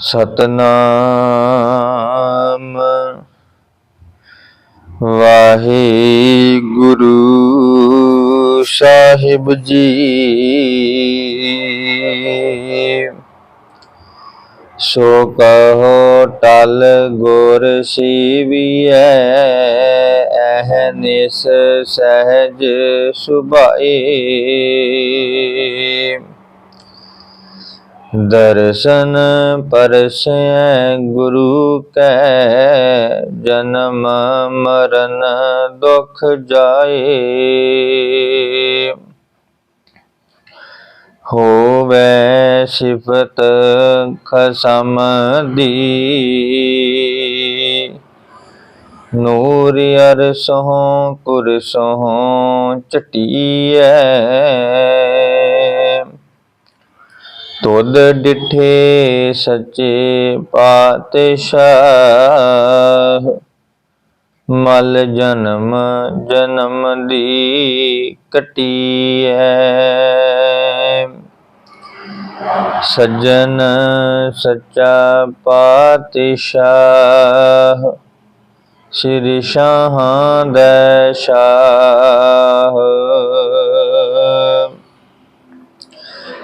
ਸਤਨਾਮ। ਵਾਹਿਗੁਰੂ ਸਾਹਿਬ ਜੀ। ਸੋ ਕਹੋ ਟਲ ਗੁਰ ਸੀਵੀਐ ਐਹ ਨਿਸ ਸਹਿਜ ਸੁਭਾਏ। ਦਰਸ਼ਨ ਪਰਸੈ ਗੁਰੂ ਕੈ, ਜਨਮ ਮਰਨ ਦੁਖ ਜਾਏ। ਹੋਵੇ ਸਿਫਤ ਖਸਮ ਦੀ, ਨੂਰ ਅਰਸੋਂ ਕੁਰਸੋਂ ਚਟੀਐ ਤੁਧ ਡਿਠੇ ਸੱਚੇ ਪਾਤਸ਼ਾਹ। ਮਲ ਜਨਮ ਜਨਮ ਦੀ ਕਟੀਐ। ਸੱਜਣ, ਸੱਚਾ ਪਾਤਸ਼ਾਹ। ਸ੍ਰੀ ਸ਼ਾਹਾਂ ਦੇ ਸ਼ਾਹ।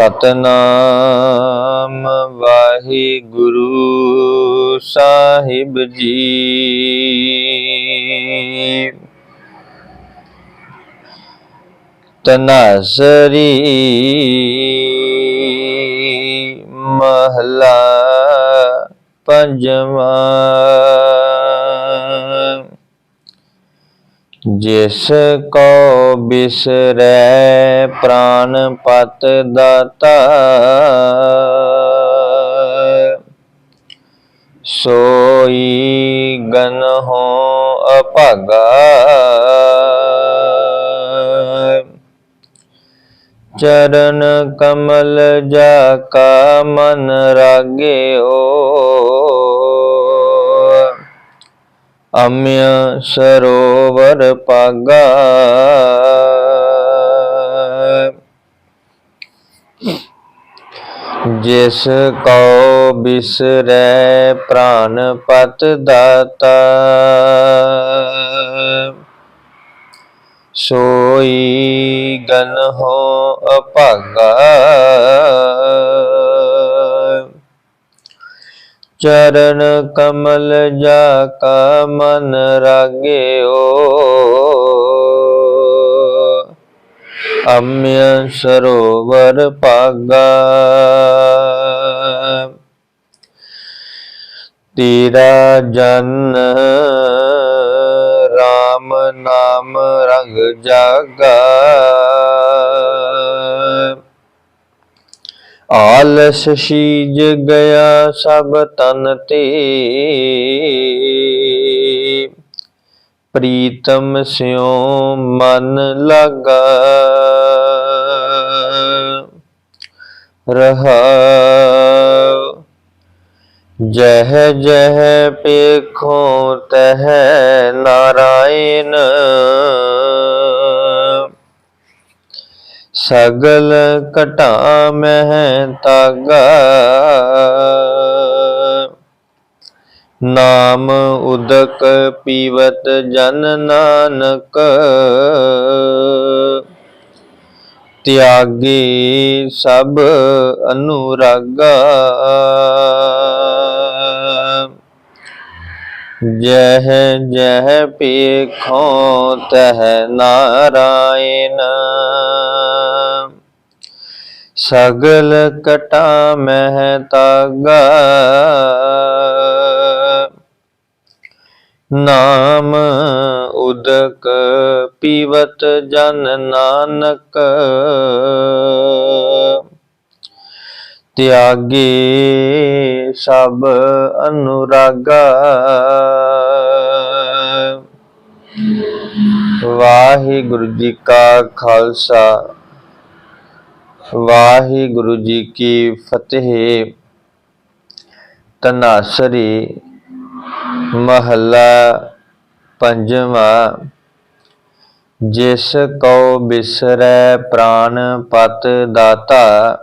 ਸਤਨਾਮ ਵਾਹਿਗੁਰੂ ਸਾਹਿਬ ਜੀ। ਤਨਾਸਰੀ ਮਹਲਾ ਪੰਜਵਾਂ। ਜਿਸ ਕੋ ਬਿਸਰੈ ਪ੍ਰਾਨ ਪਤ ਦਾਤਾ। ਸੋਈ ਗਨ ਹੋ ਅਭਾਗਾ। ਚਰਨ ਕਮਲ ਜਾ ਕਾ ਮਨ ਰਾਗਿਓ। ਅਮਿਯ ਸਰੋਵਰ ਪਾਗਾ ਜਿਸ ਕਉ ਬਿਸਰੈ ਪ੍ਰਾਨ ਪਤ ਦਾਤਾ। ਸੋਈ ਗਨ ਹੋ ਅਭਾਗਾ। ਚਰਨ ਕਮਲ ਜਾ ਕਾ ਮਨ ਰਾਗਿਓ ਅਮਿਯ ਸਰੋਵਰ ਪਾਗਾ ਤੇਰਾ ਜਨ RAM ਨਾਮ ਰੰਗ ਜਾਗਾ। ਆਲਸ ਸ਼ੀਜ ਗਿਆ ਸਭ ਤਨ ਤੇ। ਪ੍ਰੀਤਮ ਸਿਉ ਮਨ ਲਗਾ। ਰਹਾ। ਜਹ ਜਹ ਪੇਖੋ ਤਹ ਨਾਰਾਇਣ। ਸਗਲ ਘਟਾ ਮਹਿ ਤਾਗਾ। ਨਾਮ ਉਦਕ ਪੀਵਤ ਜਨ ਨਾਨਕ। ਤਿਆਗੀ ਸਭ ਅਨੁਰਾਗਾ। ਜਹ ਜਹ ਪੇਖੋ ਤਹ ਨਾਰਾਇਣ। ਸਗਲ ਕਟਾ ਮਹਿ ਤਾਗਾ ਨਾਮ ਉਦਕ ਪੀਵਤ ਜਨ ਨਾਨਕ। ਤਿਆਗੇ ਸਭ ਅਨੁਰਾਗਾ। ਵਾਹਿਗੁਰੂ ਜੀ ਕਾ ਖਾਲਸਾ। ਵਾਹਿਗੁਰੂ ਜੀ ਕੀ ਫਤਿਹ। ਤਨਾਸਰੀ ਮਹੱਲਾ ਪੰਜਵਾਂ। ਜਿਸ ਕਉ ਬਿਸਰੈ ਪ੍ਰਾਨ ਪਤ ਦਾਤਾ,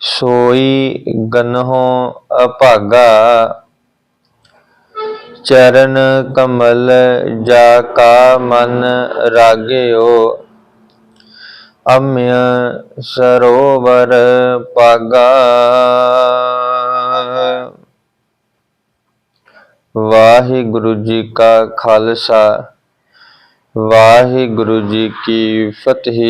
ਸੋਈ ਗਨਹੁ ਅਭਾਗਾ। ਚਰਨ ਕਮਲ ਜਾ ਕਾ ਮਨ ਰਾਗਿਓ। ਅਮਿ ਸਰੋਵਰ ਪਾਗਾ। ਵਾਹਿਗੁਰੂ ਜੀ ਕਾ ਖਾਲਸਾ ਵਾਹਿਗੁਰੂ ਜੀ ਕੀ ਫਤਿਹ।